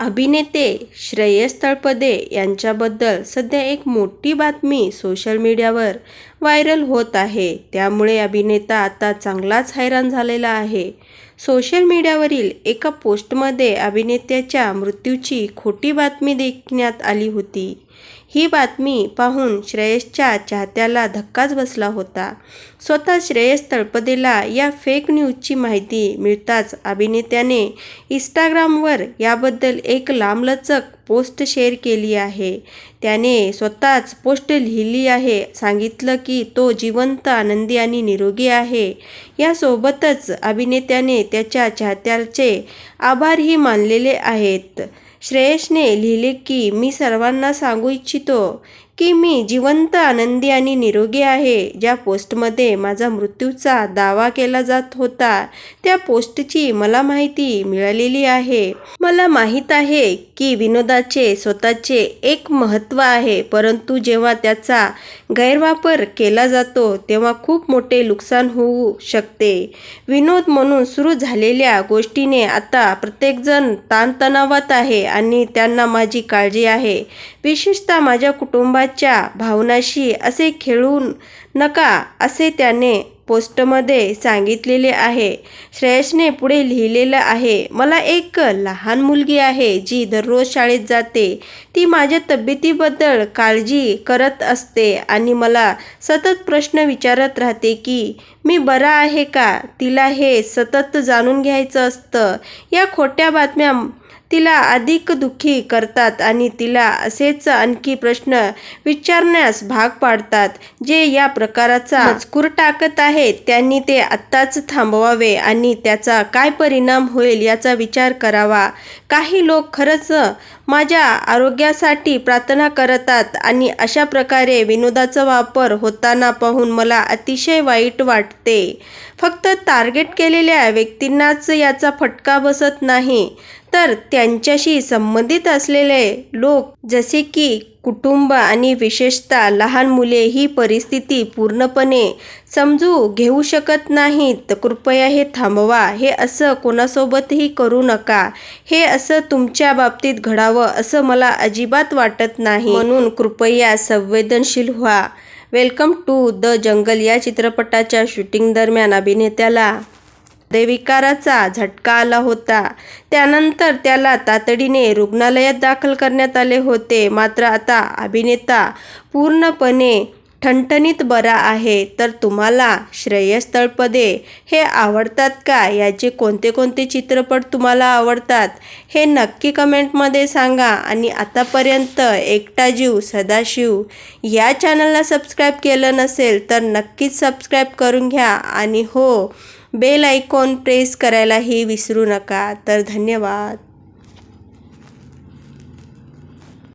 अभिनेते श्रेयस तळपदे यांच्याबद्दल सध्या एक मोठी बातमी सोशल मीडियावर व्हायरल होत आहे. त्यामुळे अभिनेता आता चांगलाच हैराण झालेला आहे. सोशल मीडियावरील एका पोस्टमध्ये अभिनेत्याच्या मृत्यूची खोटी बातमी देखण्यात आली होती. ही बातमी पाहून श्रेयसच्या चाहत्याला धक्काच बसला होता. स्वतः श्रेयस तळपदेला या फेक न्यूजची माहिती मिळताच अभिनेत्याने इंस्टाग्रामवर याबद्दल एक लांबलचक पोस्ट शेअर केली आहे. त्याने स्वतःच पोस्ट लिहिली आहे सांगितलं की की तो जिवंत आनंदी आणि निरोगी आहे. यासोबतच अभिनेत्याने त्याच्या चाहत्याचे आभारही मानलेले आहेत. श्रेयसने लिहिले की मी सर्वांना सांगू इच्छितो की मी जिवंत आनंदी आणि निरोगी आहे. ज्या पोस्टमध्ये माझा मृत्यूचा दावा केला जात होता त्या पोस्टची मला माहिती मिळालेली आहे. मला माहीत आहे की विनोदाचे स्वतःचे एक महत्त्व आहे परंतु जेव्हा त्याचा गैरवापर केला जातो तेव्हा खूप मोठे नुकसान होऊ शकते. विनोद म्हणून सुरू झालेल्या गोष्टीने आता प्रत्येकजण ताणतणावात आहे आणि त्यांना माझी काळजी आहे. विशेषतः माझ्या प्रेमाच्या भावनाशी असे खेळू नका असे त्याने पोस्टमध्ये सांगितलेले आहे. श्रेयसने पुढे लिहिलेलं आहे मला एक लहान मुलगी आहे जी दररोज शाळेत जाते. ती माझ्या तब्येतीबद्दल काळजी करत असते आणि मला सतत प्रश्न विचारत राहते की मी बरा आहे का? तिला हे सतत जाणून घ्यायचं असतं. या खोट्या बातम्या तिला अधिक दुःखी करतात आणि तिला असेच आणखी प्रश्न विचारण्यास भाग पाडतात जे या प्रकाराचा मजकूर टाकत आहेत. त्यांनी ते आत्ताच थांबवावे आणि त्याचा काय परिणाम होईल याचा विचार करावा. काही लोक खरंच माझ्या आरोग्यासाठी प्रार्थना करतात आणि अशा प्रकारे विनोदाचा वापर होताना पाहून मला अतिशय वाईट वाटते. फक्त टार्गेट केलेल्या व्यक्तींनाच याचा फटका बसत नाही. तर त्यांच्याशी संबंधित असलेले लोक जसे की कुटुंब आणि विशेषतः लहान मुले ही परिस्थिती पूर्णपणे समजू घेऊ शकत नाहीत. कृपया हे थांबवा. हे असं कोणासोबतही करू नका. हे असं तुमच्या बाबतीत घडावं असं मला अजिबात वाटत नाही. म्हणून कृपया संवेदनशील व्हा. वेलकम टू द जंगल या चित्रपटाच्या शूटिंग दरम्यान अभिनेत्याला हृदयविकाराचा झटका आला होता. त्यानंतर त्याला तातडीने रुग्णालयात दाखल करण्यात आले होते. मात्र आता अभिनेता पूर्णपणे ठणठणीत बरा आहे. तर तुम्हाला श्रेयस तळपदे हे आवडतात का? याचे कोणते कोणते चित्रपट तुम्हाला आवडतात? हे नक्की कमेंटमध्ये सांगा. आणि आतापर्यंत एकटा जीव सदाशिव या चॅनलला सबस्क्राईब केलं नसेल तर नक्कीच सबस्क्राईब करून घ्या. आणि हो बेल आयकॉन प्रेस करायलाही विसरू नका. तर धन्यवाद.